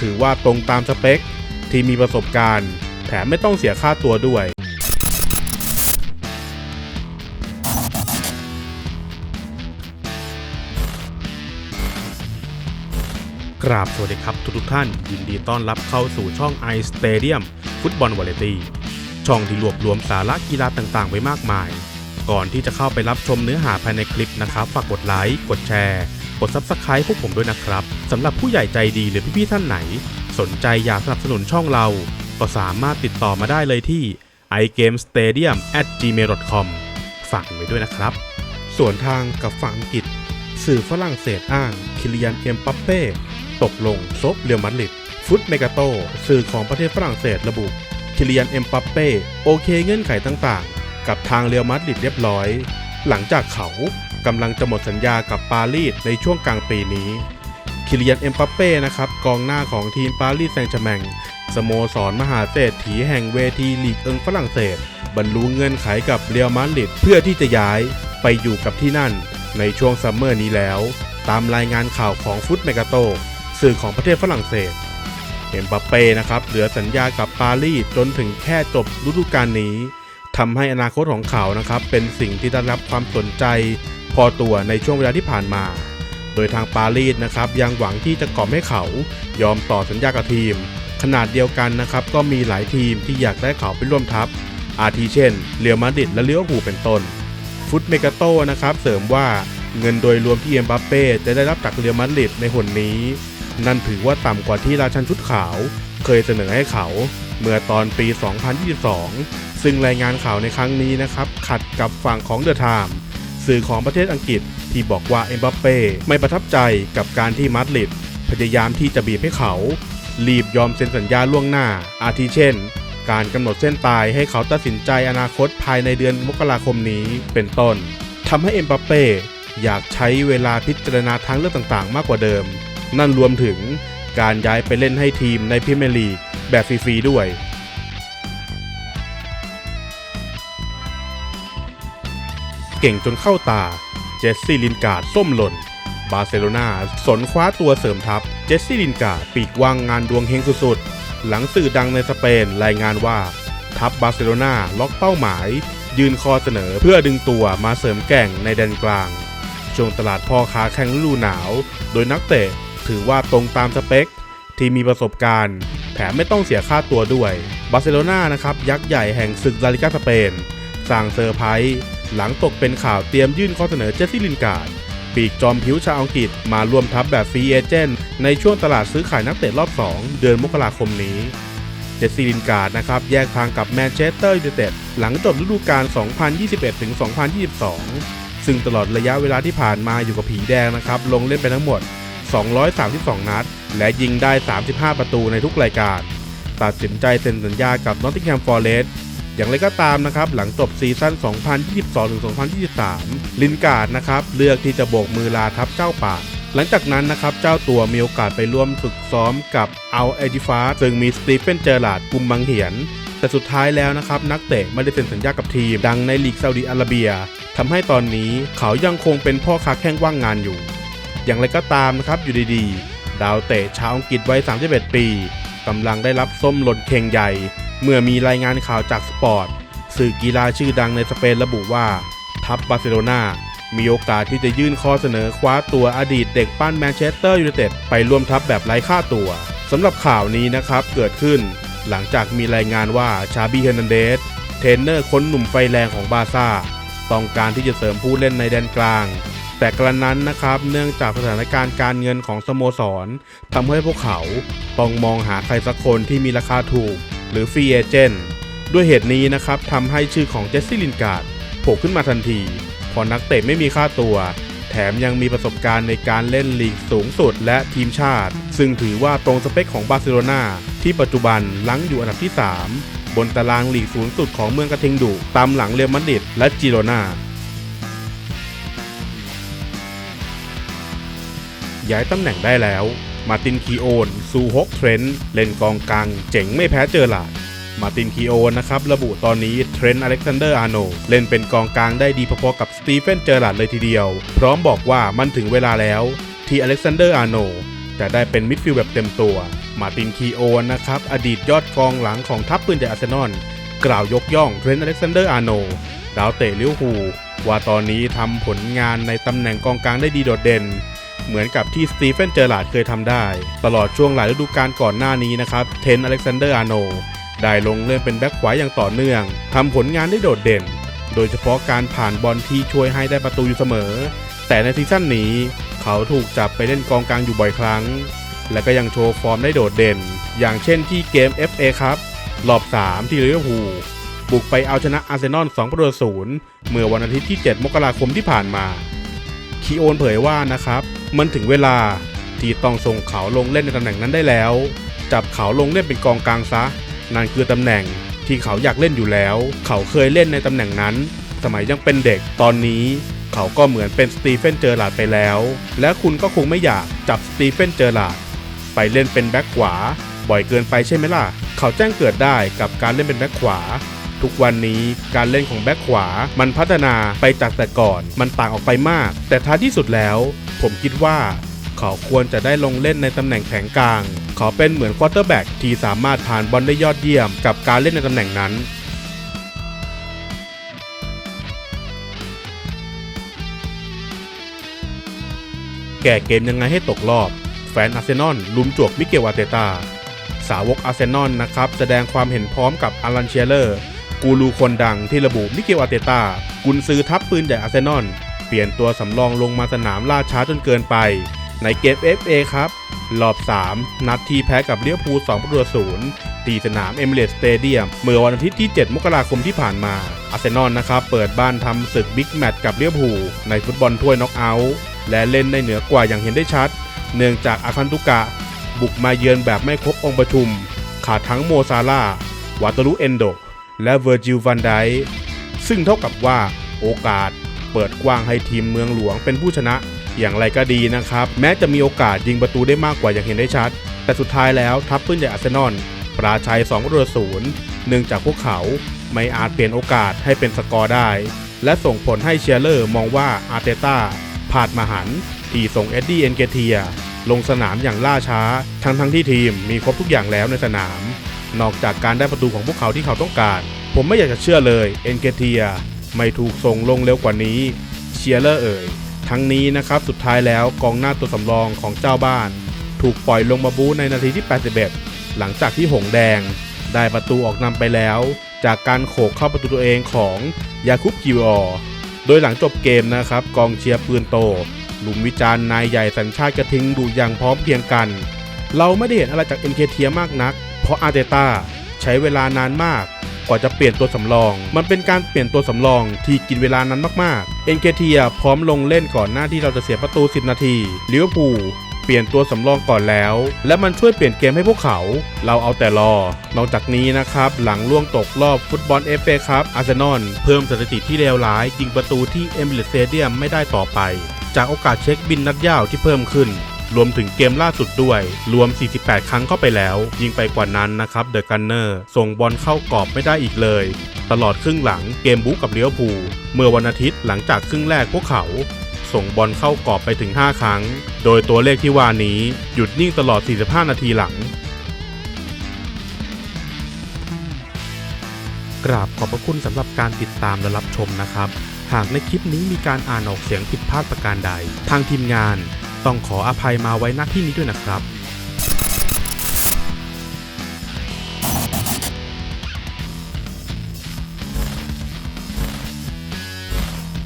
ถือว่าตรงตามสเปค ที่มีประสบการณ์ แถมไม่ต้องเสียค่าตัวด้วยกราบสวัสดีครับทุกท่าน ยินดีต้อนรับเข้าสู่ช่อง i Stadium ฟุตบอลวาเลตี้ช่องที่รวบรวมสาระกีฬาต่างๆ ไว้มากมาย ก่อนที่จะเข้าไปรับชมเนื้อหาภายในคลิปนะครับฝากกดไลค์กดแชร์ กด Subscribe พวกผมด้วยนะครับสำหรับผู้ใหญ่ใจดีหรือพี่ๆท่านไหน สนใจอยากสนับสนุนช่องเรา ก็สามารถติดต่อมาได้เลยที่ iGameStadium@Gmail.com ฝากไว้ด้วยนะครับ ส่วนทางกับฝั่งอังกฤษ สื่อฝรั่งเศสอ้าง คิลิยันเอ็มปัปเป้ตกลงซบเรียวมาดริดฟุตเมกาโต สื่อของประเทศฝรั่งเศสระบุ คิลิยันเอ็มปัปเป้โอเคเงื่อนไขต่างๆ กับทางเรียวมาดริดเรียบร้อย หลังจากเขา กำลังจะหมดสัญญากับปารีสในช่วงกลางปีนี้ คิลิยันเอ็มปัปเป้นะครับกองหน้าของทีมปารีสแซงต์แชร์แมงสโมสรมหาเศรษฐีแห่งเวทีลีกเอิงฝรั่งเศส บรรลุเงื่อนไขกับเรียวมาดริดเพื่อที่จะย้ายไปอยู่กับที่นั่น ในช่วงซัมเมอร์นี้แล้ว ตามรายงานข่าวของฟุตเมกาโตสื่อของประเทศฝรั่งเศสเอ็มบัปเป้นะครับเหลือสัญญากับปารีสจนถึงแค่จบฤดูกาลนี้ ทำให้อนาคตของเขานะครับเป็นสิ่งที่ได้รับความสนใจพอตัวในช่วงเวลาที่ผ่านมา โดยทางปารีสนะครับยังหวังที่จะกล่อมให้เขายอมต่อสัญญากับทีม ขนาดเดียวกันนะครับก็มีหลายทีมที่อยากได้เขาไปร่วมทัพ อาทิเช่นเรียวมาดริดและเลี้ยวผูลเป็นต้น ฟุตเมกาโตนะครับเสริมว่าเงินโดยรวมที่เอ็มบัปเป้จะได้รับจากเรียวมาดริดในหนนี้ นั่นถือว่าต่ำกว่าที่ราชันชุดขาว เคยเสนอให้เขา เมื่อตอนปี 2022 ซึ่งรายงานข่าวในครั้งนี้นะครับ ขัดกับฝั่งของเดอะไทม์สื่อของประเทศอังกฤษที่บอกว่าเอ็มบัปเป้ไม่ประทับใจกับการที่มาดริดพยายามที่จะบีบให้เขา รีบยอมเซ็นสัญญาล่วงหน้า อาทิเช่น การกำหนดเส้นตายให้เขาตัดสินใจอนาคตภายในเดือนมกราคมนี้เป็นต้นทำให้เอ็มบัปเป้อยากใช้เวลาพิจารณาทางเลือกต่างๆ มากกว่าเดิม นั่นรวมถึงการย้ายไปเล่นให้ทีมในพรีเมียร์ลีก แบบฟรีๆด้วย เก่งจนเข้าตา เจสซี่ลินการ์ดส้มหล่น บาร์เซโลนาสนคว้าตัวเสริมทัพ เจสซี่ลินการ์ดปีกวางงานดวงเฮงสุดๆ หลังสื่อดังในสเปนรายงานว่า ทัพบาร์เซโลนาล็อกเป้าหมาย ยืนคอเสนอเพื่อดึงตัวมาเสริมแก่งในแดนกลางช่วงตลาดพ่อค้าแข่งฤดูหนาว โดยนักเตะถือว่าตรงตามสเปค ที่มีประสบการณ์ แถมไม่ต้องเสียค่าตัวด้วยบาร์เซโลนานะครับยักษ์ใหญ่แห่งศึกลาลิกาสเปนสร้างเซอร์ไพรส์หลังตกเป็นข่าวเตรียมยื่นข้อเสนอเจสซี่ลินการ์ดปีกจอมผิวชาวอังกฤษมาร่วมทัพแบบฟรีเอเจนต์ในช่วงตลาดซื้อขายนักเตะรอบ 2 เดือนมกราคมนี้เจสซี่ลินการ์ดนะครับแยกทางกับแมนเชสเตอร์ยูไนเต็ดหลังจบฤดูกาล 2021-2022 ซึ่งตลอดระยะเวลาที่ผ่านมาอยู่กับผีแดงนะครับลงเล่นไปทั้งหมด 232 นัด และยิงได้ 35 ประตูในทุกรายการ ตัดสินใจเซ็นสัญญากับนอตติงแฮมฟอร์เรสต์อย่างไรก็ตามนะครับ หลังจบซีซั่น 2022-2023 ลินการ์ดนะครับ เลือกที่จะโบกมือลาทัพเจ้าป่า หลังจากนั้นนะครับ เจ้าตัวมีโอกาสไปร่วมฝึกซ้อมกับเอาเอดิฟาซึ่งมีสตีเฟนเจอร์ลาดกุมบังเหียน แต่สุดท้ายแล้วนะครับ นักเตะไม่ได้เซ็นสัญญากับทีม ดังในลีกซาอุดิอาระเบียทำให้ตอนนี้เขายังคงเป็นพ่อค้าแข้งว่างงานอยู่ อย่างไรก็ตามนะครับอยู่ดีๆ ดาวเตะชาวอังกฤษวัย 31 ปีกำลังได้รับส้มหล่นเข่งใหญ่ เมื่อมีรายงานข่าวจากสปอร์ต สื่อกีฬาชื่อดังในสเปนระบุว่า ทัพบาร์เซโลนามีโอกาสที่จะยื่นข้อเสนอคว้าตัวอดีตเด็กปั้นแมนเชสเตอร์ยูไนเต็ดไปร่วมทัพแบบไร้ค่าตัวสำหรับข่าวนี้นะครับเกิดขึ้น หลังจากมีรายงานว่าชาบีเฮนันเดสเทรนเนอร์คนหนุ่มไฟแรงของบาร์ซ่าต้องการที่จะเสริมผู้เล่นในแดนกลาง แต่กระนั้นนะครับเนื่องจากสถานการณ์การเงินของสโมสรทำให้พวกเขาต้องมองหาใครสักคนที่มีราคาถูก หรือฟรีเอเจนต์ด้วยเหตุนี้นะครับทำให้ชื่อของเจสซี่ลินการ์ดโผล่ขึ้นมาทันทีพอนักเตะไม่มีค่าตัว แถมยังมีประสบการณ์ในการเล่นลีกสูงสุดและทีมชาติ ซึ่งถือว่าตรงสเปคของบาร์เซโลนาที่ปัจจุบันลังอยู่อันดับที่ 3 บนตารางลีกสูงสุดของเมืองกระทิงดุตามหลังเรอัลมาดริดและจิโรนา ย้ายตำแหน่งได้แล้ว มาร์ตินคีโอนซูฮกเทรนต์เล่นกองกลางเจ๋งไม่แพ้เจอหลาดมาร์ตินคีโอนนะครับ ระบุตอนนี้เทรนต์อเล็กซานเดอร์อาร์โนเล่นเป็นกองกลางได้ดีพอๆกับสตีเฟนเจอร์ลาดเลยทีเดียว พร้อมบอกว่ามันถึงเวลาแล้ว ที่อเล็กซานเดอร์อาร์โนจะได้เป็นมิดฟิลด์แบบเต็มตัว มาร์ตินคีโอนนะครับ อดีตยอดกองหลังของทัพปืนใหญ่อาร์เซนอลกล่าวยกย่องเทรนต์อเล็กซานเดอร์อาร์โนดาวเตะลิเวอร์พูลว่าตอนนี้ทำผลงานในตำแหน่งกองกลางได้ดีโดดเด่น เหมือนกับที่สตีเฟนเจอร์ลาดเคยทำได้ ตลอดช่วงหลายฤดูกาลก่อนหน้านี้นะครับ เทนอเล็กซานเดอร์อาโนได้ลงเล่นเป็นแบ็คขวาอย่างต่อเนื่องทำผลงานได้โดดเด่น โดยเฉพาะการผ่านบอลที่ช่วยให้ได้ประตูอยู่เสมอ แต่ในซีซั่นนี้ เขาถูกจับไปเล่นกองกลางอยู่บ่อยครั้ง และก็ยังโชว์ฟอร์มได้โดดเด่น อย่างเช่นที่เกม FA ครับรอบ 3 ที่ลิเวอร์พูลบุกไปเอาชนะอาร์เซนอล2ประตูศูนย์เมื่อวันอาทิตย์ที่ 7 มกราคมที่ผ่านมาคีโอนเผยว่านะครับ มันถึงเวลาที่ต้องส่งเขาลงเล่นในตำแหน่งนั้นได้แล้ว จับเขาลงเล่นเป็นกองกลางซะ นั่นคือตำแหน่งที่เขาอยากเล่นอยู่แล้ว เขาเคยเล่นในตำแหน่งนั้น สมัยยังเป็นเด็กตอนนี้ เขาก็เหมือนเป็นสตีเฟนเจอร์ลาดไปแล้ว และคุณก็คงไม่อยากจับสตีเฟนเจอร์ลาดไปเล่นเป็นแบ็คขวา บ่อยเกินไปใช่ไหมล่ะ เขาแจ้งเกิดได้กับการเล่นเป็นแบ็คขวา ทุกวันนี้การเล่นของแบ็คขวา มันพัฒนาไปจากแต่ก่อน มันต่างออกไปมาก แต่ท้ายที่สุดแล้ว ผมคิดว่า เขาควรจะได้ลงเล่นในตำแหน่งแผงกลาง เขาเป็นเหมือนควอเตอร์แบ็กที่สามารถผ่านบอลได้ยอดเยี่ยมกับการเล่นในตำแหน่งนั้นแก่เกมยังไงให้ตกรอบ แฟนอาร์เซนอลลุมจวกมิเกลอาเตตา สาวกอาร์เซนอลนะครับ แสดงความเห็นพร้อมกับอารันเชียเลอร์ กูรูคนดังที่ระบุมิเกลอาเตตากุนซือทัพปืนใหญ่อาร์เซนอล เปลี่ยนตัวสำรองลงมาสนามล่าช้าจนเกินไป ในเกม FA ครับรอบ 3 นัดที่แพ้กับเลียวพูล2ประตูศูนย์ที่สนามเอมิเรตสเตเดียมเมื่อวันอาทิตย์ที่ 7 มกราคมที่ผ่านมา อาร์เซนอลนะครับเปิดบ้านทำศึกบิ๊กแมตช์กับเลียวพูในฟุตบอลถ้วยน็อกเอาท์และเล่นได้เหนือกว่าอย่างเห็นได้ชัด เนื่องจากอาคันตุกะ บุกมาเยือนแบบไม่ครบองค์ประชุม ขาดทั้งโมซาลา วาตารุเอนโด และเวอร์จิล van ไดซึ่งเท่ากับว่าโอกาสเปิดกว้างให้ทีมเมืองหลวงเป็นผู้ชนะ อย่างไรก็ดีนะครับ แม้จะมีโอกาสยิงประตูได้มากกว่าอย่างเห็นได้ชัด แต่สุดท้ายแล้วทัพปืนใหญ่อาร์เซนอลปราชัย2ประตูศูนย์เนื่องจากพวกเขาไม่อาจเปลี่ยนโอกาสให้เป็นสกอร์ได้ และส่งผลให้เชียร์เลอร์มองว่าอาร์เตต้าพลาดมาหันที่ส่งเอ็ดดี้เอนเกเทียลงสนามอย่างล่าช้า ทั้งทั้งที่ทีมมีครบทุกอย่างแล้วในสนาม นอกจากการได้ประตูของพวกเขาที่เขาต้องการ ผมไม่อยากจะเชื่อเลยเอนเกเทียไม่ถูกส่งลงเร็วกว่านี้ เชียร์เลอร์เอ่ย ทั้งนี้นะครับสุดท้ายแล้วกองหน้าตัวสำรองของเจ้าบ้าน ถูกปล่อยลงมาบูในนาทีที่ 81 หลังจากที่หงแดง ได้ประตูออกนำไปแล้ว จากการโขกเข้าประตูตัวเองของยาคุปกิวอโดยหลังจบเกมนะครับกองเชียร์ปืนโตหลุมวิจารณ์นายใหญ่สัญชาติกระทิงดูอย่างพร้อมเพรียงกัน เราไม่ได้เห็นอะไรจากเอ็นเคเทียมากนัก เพราะอาร์เตต้าใช้เวลานานมากกว่าจะเปลี่ยนตัวสำรอง มันเป็นการเปลี่ยนตัวสำรองที่กินเวลานั้นมากๆ เอ็นเคเทียพร้อมลงเล่นก่อนหน้าที่เราจะเสียประตู 10 นาทีลิเวอร์พูลเปลี่ยนตัวสำรองก่อนแล้ว และมันช่วยเปลี่ยนเกมให้พวกเขา เราเอาแต่รอ นอกจากนี้นะครับ หลังล่วงตกรอบฟุตบอลเอฟเอครับอาร์เซนอลเพิ่มสถิติที่เลวร้ายยิงประตูที่เอมิเรตสเตเดียมไม่ได้ต่อไป จากโอกาสเช็คบินนัดยาวที่เพิ่มขึ้น รวมถึงเกมล่าสุดด้วย รวม 48 ครั้งเข้าไปแล้ว ยิงไปกว่านั้นนะครับเดอะกันเนอร์ส่งบอลเข้ากรอบไม่ได้อีกเลย ตลอดครึ่งหลังเกมบุกกับเลี้ยวภูเมื่อวันอาทิตย์หลังจากครึ่งแรกพวกเขาส่งบอลเข้ากรอบไปถึง 5 ครั้ง โดยตัวเลขที่ว่านี้หยุดนิ่งตลอด 45 นาทีหลัง กราบขอบพระคุณสำหรับการติดตามและรับชมนะครับ หากในคลิปนี้มีการอ่านออกเสียงผิดพลาดประการใด ทางทีมงาน ต้องขออภัยมาไว้ณที่นี้ด้วยนะครับ